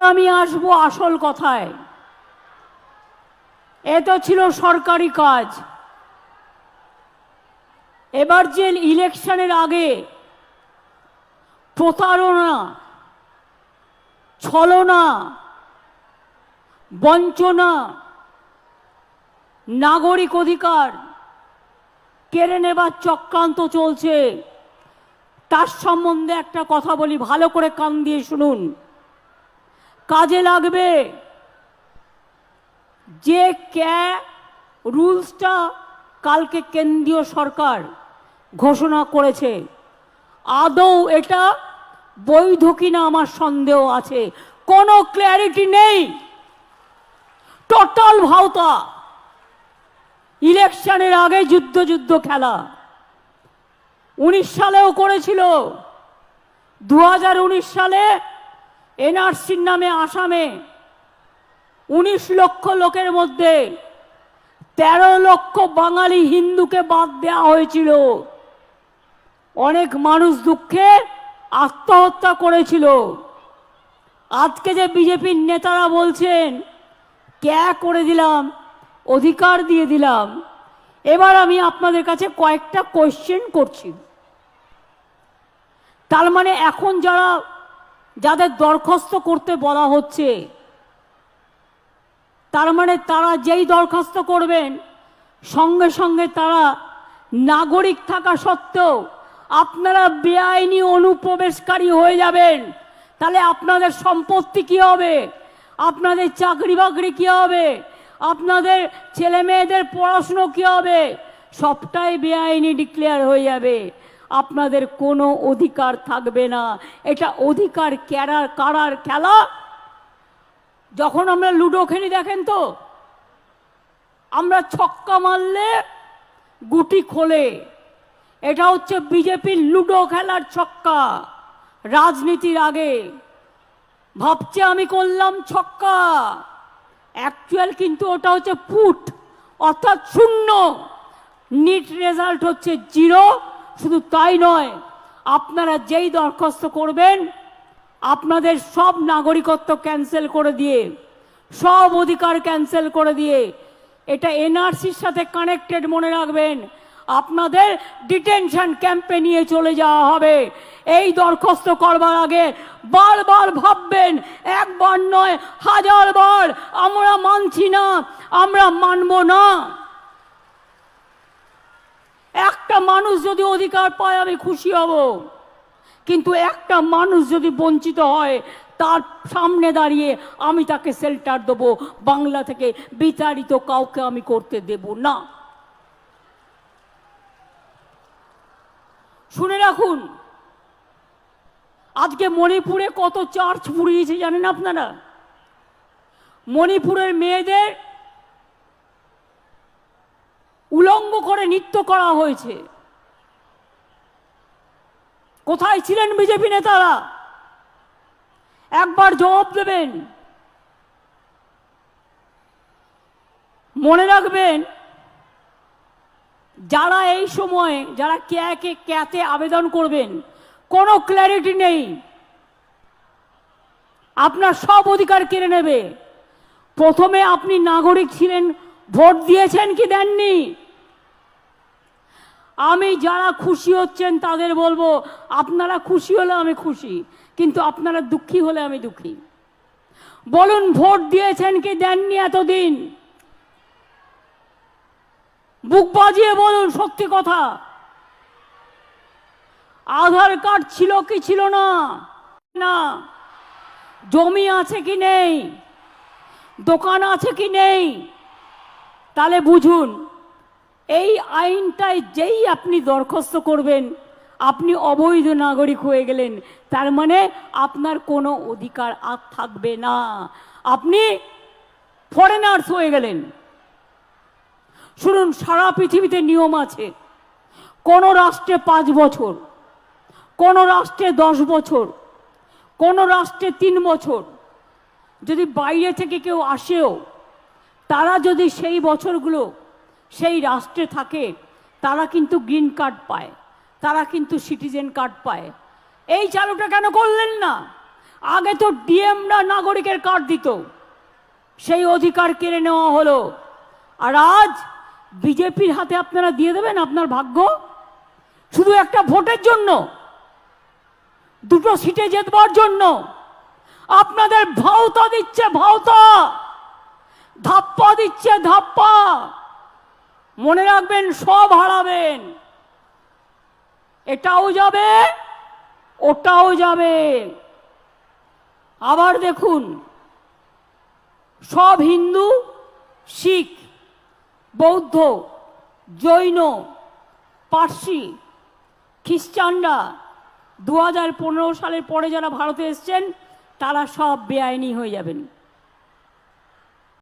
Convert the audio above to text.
আমি আসব আসল কথায়। এ তো ছিল সরকারি কাজ। এবার যে ইলেকশনের আগে প্রতারণা, ছলনা, বঞ্চনা, নাগরিক অধিকার কেড়ে নেবার চক্রান্ত চলছে, তার সম্বন্ধে একটা কথা বলি, ভালো করে কান দিয়ে শুনুন। কাজে লাগবে। যে ক্যা রুলসটা কালকে কেন্দ্রীয় সরকার ঘোষণা করেছে, আদৌ এটা বৈধ কিনা আমার সন্দেহ আছে। কোনো ক্ল্যারিটি নেই। টোটাল ভাওতা। ইলেকশনের আগে যুদ্ধ যুদ্ধ খেলা। উনিশ সালেও করেছিল। দু হাজার উনিশ সালে এনআরসির নামে আসামে উনিশ লক্ষ লোকের মধ্যে তেরো লক্ষ বাঙালি হিন্দুকে বাদ দেওয়া হয়েছিল। অনেক মানুষ দুঃখে আত্মহত্যা করেছিল। আজকে যে বিজেপির নেতারা বলছেন ক্যা করে দিলাম? অধিকার দিয়ে দিলাম? এবার আমি আপনাদের কাছে কয়েকটা কোয়েশ্চেন করছি। তার মানে এখন যারা যাদের দরখাস্ত করতে বলা হচ্ছে, তার মানে তারা যেই দরখাস্ত করবেন, সঙ্গে সঙ্গে তারা নাগরিক থাকা সত্ত্বেও আপনারা বেআইনি অনুপ্রবেশকারী হয়ে যাবেন। তাহলে আপনাদের সম্পত্তি কি হবে? আপনাদের চাকরি বাকরি কী হবে? আপনাদের ছেলে মেয়েদের পড়াশুনো কী হবে? সবটাই বেআইনি ডিক্লেয়ার হয়ে যাবে। আপনাদের কোনো অধিকার থাকবে না। এটা অধিকার ক্যারার কারার খেলা? যখন আমরা লুডো খেলি, দেখেন তো, আমরা ছক্কা মারলে গুটি খোলে। এটা হচ্ছে বিজেপির লুডো খেলার ছক্কা, রাজনীতির আগে। ভাবছে আমি করলাম ছক্কা। অ্যাকচুয়াল কিন্তু ওটা হচ্ছে পুট অর্থাৎ শূন্য। নিট রেজাল্ট হচ্ছে জিরো শুধু তাই নয়, আপনারা যেই দরখাস্ত করবেন, আপনাদের সব নাগরিকত্ব ক্যান্সেল করে দিয়ে, সব অধিকার ক্যান্সেল করে দিয়ে, এটা এনআরসির সাথে কানেক্টেড মনে রাখবেন, আপনাদের ডিটেনশন ক্যাম্পে নিয়ে চলে যাওয়া হবে। এই দরখাস্ত করবার আগে বারবার ভাববেন, একবার নয় হাজার বার আমরা মানছি না, আমরা মানব না। একটা মানুষ যদি অধিকার পায়, আমি খুশি হব। কিন্তু একটা মানুষ যদি বঞ্চিত হয়, তার সামনে দাঁড়িয়ে আমি তাকে শেল্টার দেবো। বাংলা থেকে বিতাড়িত কাউকে আমি করতে দেব না। শুনে রাখুন, আজকে মণিপুরে কত চার্চ পুড়িয়েছে জানেন আপনারা? মণিপুরের মেয়েদের উলঙ্গ করে নৃত্য করা হয়েছে। কোথায় ছিলেন বিজেপি নেতারা? একবার জবাব দেবেন। মনে রাখবেন, যারা এই সময়, যারা ক্যাকে ক্যাতে আবেদন করবেন, কোনো ক্ল্যারিটি নেই। আপনার সব অধিকার কেড়ে নেবে। প্রথমে আপনি নাগরিক ছিলেন ভোট দিয়েছেন কি দেননি? আমি যারা খুশি হচ্ছেন তাদের বলব, আপনারা খুশি হলে আমি খুশি, কিন্তু আপনারা দুঃখী হলে আমি দুঃখী। বলুন, ভোট দিয়েছেন কি দেননি এতদিন? বুক বাজিয়ে বলুন, সত্যি কথা। আধার কার্ড ছিল কি ছিল না? না। জমি আছে কি নেই? দোকান আছে কি নেই? তাহলে বুঝুন, এই আইনটায় যেই আপনি দরখাস্ত করবেন, আপনি অবৈধ নাগরিক হয়ে গেলেন, তার মানে আপনার কোনো অধিকার আর থাকবে না। আপনি ফরেনার্স হয়ে গেলেন। শুনুন, সারা পৃথিবীতে নিয়ম আছে, কোন রাষ্ট্রে পাঁচ বছর, কোন রাষ্ট্রে দশ বছর, কোন রাষ্ট্রে তিন বছর, যদি বাইরে থেকে কেউ আসেও তারা যদি সেই বছরগুলো সেই রাষ্ট্রে থাকে, তারা কিন্তু গ্রিন কার্ড পায়, তারা কিন্তু সিটিজেন কার্ড পায়। এই চালুটা কেন করলেন না? আগে তো ডিএমরা নাগরিকের কার্ড দিত। সেই অধিকার কেড়ে নেওয়া হলো। আর আজ বিজেপির হাতে আপনারা দিয়ে দেবেন আপনার ভাগ্য? শুধু একটা ভোটের জন্য, দুটো সিটে জেতবার জন্য। আপনাদের ভাওতা দিচ্ছে দিচ্ছে ধাপ্পা। মনে রাখবেন, সব হারাবেন। এটাও যাবে, ওটাও যাবে। আবার দেখুন, সব হিন্দু, শিখ, বৌদ্ধ, জৈন, পার্সি, খ্রিস্টানরা দু হাজার পনেরো সালের পরে যারা ভারতে এসছেন, তারা সব বেআইনি হয়ে যাবেন।